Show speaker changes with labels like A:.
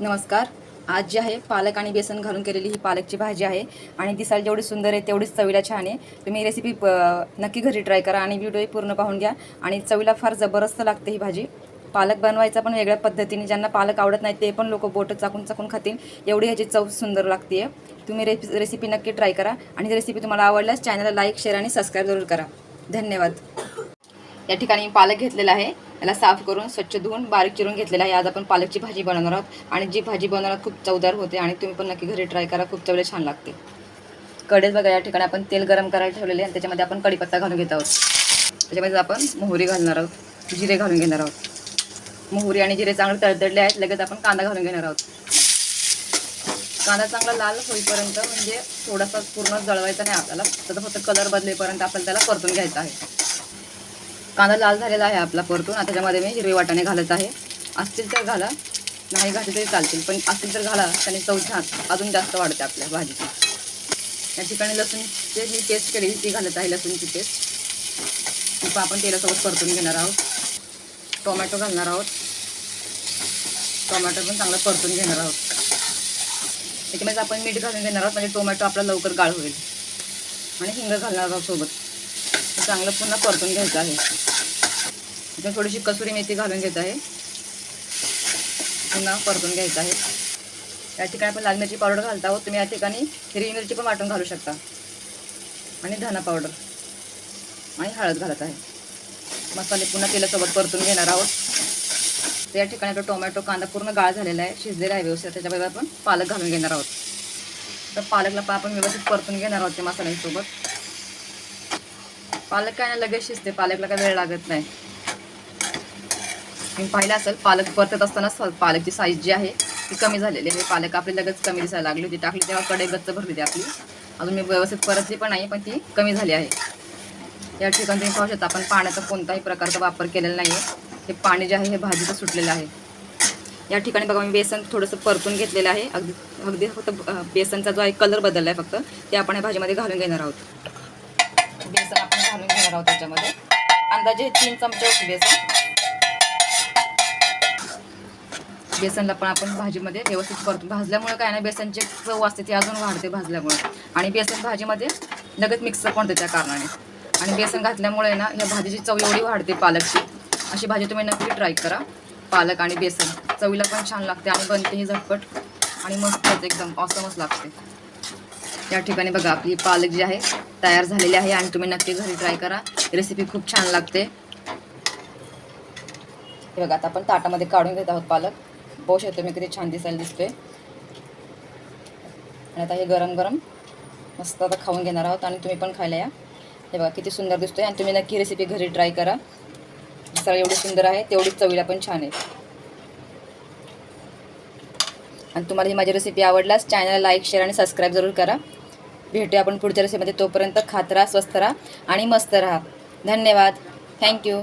A: नमस्कार. आज जी आहे पालक आणि बेसन घालून केलेली ही पालकची भाजी आहे आणि दिसायला जेवढी सुंदर आहे तेवढीच चवीला छान आहे. तुम्ही रेसिपी प- नक्की घरी ट्राय करा आणि व्हिडिओही पूर्ण पाहून घ्या. आणि चवीला फार जबरदस्त लागते ही भाजी. पालक बनवायचा पण वेगळ्या पद्धतीने ज्यांना पालक आवडत नाही ते पण लोक बोटं चाकून चाकून खातील. एवढी ह्याची चव सुंदर लागते तुम्ही रेसि रेसिपी नक्की ट्राय करा. आणि रेसिपी तुम्हाला आवडल्यास चॅनलला लाईक शेअर आणि सबस्क्राईब जरूर करा. धन्यवाद. या ठिकाणी मी पालक घेतलेला आहे. याला साफ करून स्वच्छ धुवून बारीक चिरून घेतलेला आहे. आज आपण पालकची भाजी बनवणार आहोत. आणि जी भाजी बनवणार खूप चवदार होते. आणि तुम्ही पण नक्की घरी ट्राय करा. खूप चवले छान लागते. कडेच बघा या ठिकाणी आपण तेल गरम करायला ठेवलेले आहे. आणि त्याच्यामध्ये आपण कढीपत्ता घालून घेत आहोत. त्याच्यामध्ये आपण मोहरी घालणार आहोत. जिरे घालून घेणार आहोत. मोहरी आणि जिरे चांगले तडतडले आहेत. लगेच आपण कांदा घालून घेणार आहोत. कांदा चांगला लाल होईपर्यंत म्हणजे थोडासा पूर्ण जळवायचा नाही आपल्याला. त्याचा फक्त कलर बदलेपर्यंत आपण त्याला परतून घ्यायचा आहे. कांदा लाल झालेला आहे आपला परतून. आता त्याच्यामध्ये मी हिरवे वाटाणे घालत आहे. असतील तर घाला. नाही घातले तरी चालतील. पण असतील तर घाला. त्याने चव छान. अजून जास्त वाढते आपल्या भाजीची. या ठिकाणी लसूणची मी पेस्ट केली ती घालत आहे लसूणची पेस्ट ती आपण तेलासोबत परतून घेणार आहोत. टोमॅटो घालणार आहोत. टोमॅटो पण चांगलं परतून घेणार आहोत. त्याच्यामध्ये आपण मीठ घालून घेणार आहोत. म्हणजे टोमॅटो आपला लवकर गाळ होईल. आणि हिंग घालणार आहोत सोबत. चांगलं पुन्हा परतून घ्यायचं आहे. इथं थोडीशी कसुरी मेथी घालून घेत आहे. पुन्हा परतून घ्यायचं आहे. या ठिकाणी आपण लाल मिरची पावडर घालत आहोत. तुम्ही या ठिकाणी हिरवी मिरची पण वाटून घालू शकता. आणि धना पावडर आणि हळद घालत आहे. मसाले पुन्हा तेलासोबत परतून घेणार आहोत. तर या ठिकाणी आपला टोमॅटो कांदा पूर्ण गाळ झालेला आहे. शिजलेला आहे व्यवस्थित. त्याच्याबरोबर आपण पालक घालून घेणार आहोत. तर पालकला पण आपण व्यवस्थित परतून घेणार आहोत ते मसाल्यांसोबत. पालक काय ना लगेच शिजते पालकला काय वेळ लागत नाही. मी पाहिलं असेल पालक परतत असताना पालकची साईज जी आहे ती कमी झालेली आहे. पालक आपली लगेच कमी दिसायला लागली होती. टाकली तेव्हा कडे गच्च भरली होती आपली. अजून मी व्यवस्थित परतली पण नाही पण ती कमी झाली आहे. या ठिकाणी तुम्ही पाहू शकता आपण पाण्याचा कोणताही प्रकारचा वापर केलेला नाही आहे हे पाणी जे आहे हे भाजीचं सुटलेलं आहे. या ठिकाणी बघा मी बेसन थोडंसं परतून घेतलेलं आहे. अगदी अगदी फक्त बेसनचा जो आहे कलर बदलला आहे फक्त ते आपण या भाजीमध्ये घालून घेणार आहोत. बेसन घालून घेणार आहोत त्याच्यामध्ये. अंदाजे तीन चमचे होते बेसन. बेसनला पण आपण भाजीमध्ये व्यवस्थित करतो भाजल्यामुळे काय ना बेसनची चव असते ती अजून वाढते भाजल्यामुळे. आणि बेसन भाजीमध्ये लगेच मिक्स पण होते त्या कारणाने. आणि बेसन घातल्यामुळे ना या भाजीची चव एवढी वाढते पालकची. अशी भाजी तुम्ही नक्की ट्राय करा पालक आणि बेसन. चवीला पण छान लागते आणि बनतेही झटपट आणि मस्त एकदम ऑसमच लागते. या ठिकाणी बघा आपली पालक जी आहे तयार झालेली आहे आणि तुम्ही नक्की घरी ट्राय करा. रेसिपी खूप छान लागते. हे बघा आता आपण ताटामध्ये काढून घेत आहोत पालक. पाहू शकतो मी किती छान दिसायला दिसतोय. आणि आता हे गरम गरम मस्त आता खाऊन घेणार आहोत आणि तुम्ही पण खायला या. हे बघा किती सुंदर दिसतोय आणि तुम्ही नक्की रेसिपी घरी ट्राय करा. सर एवढी सुंदर आहे तेवढी चवीला पण छान आहे. आणि तुम्हाला ही माझी रेसिपी आवडल्यास चॅनलला लाईक शेअर आणि सबस्क्राईब जरूर करा. भेटूया आपण पुढच्या रेसिपीमध्ये तोपर्यंत खात राहा स्वस्त राहा आणि मस्त राहा. धन्यवाद. थँक्यू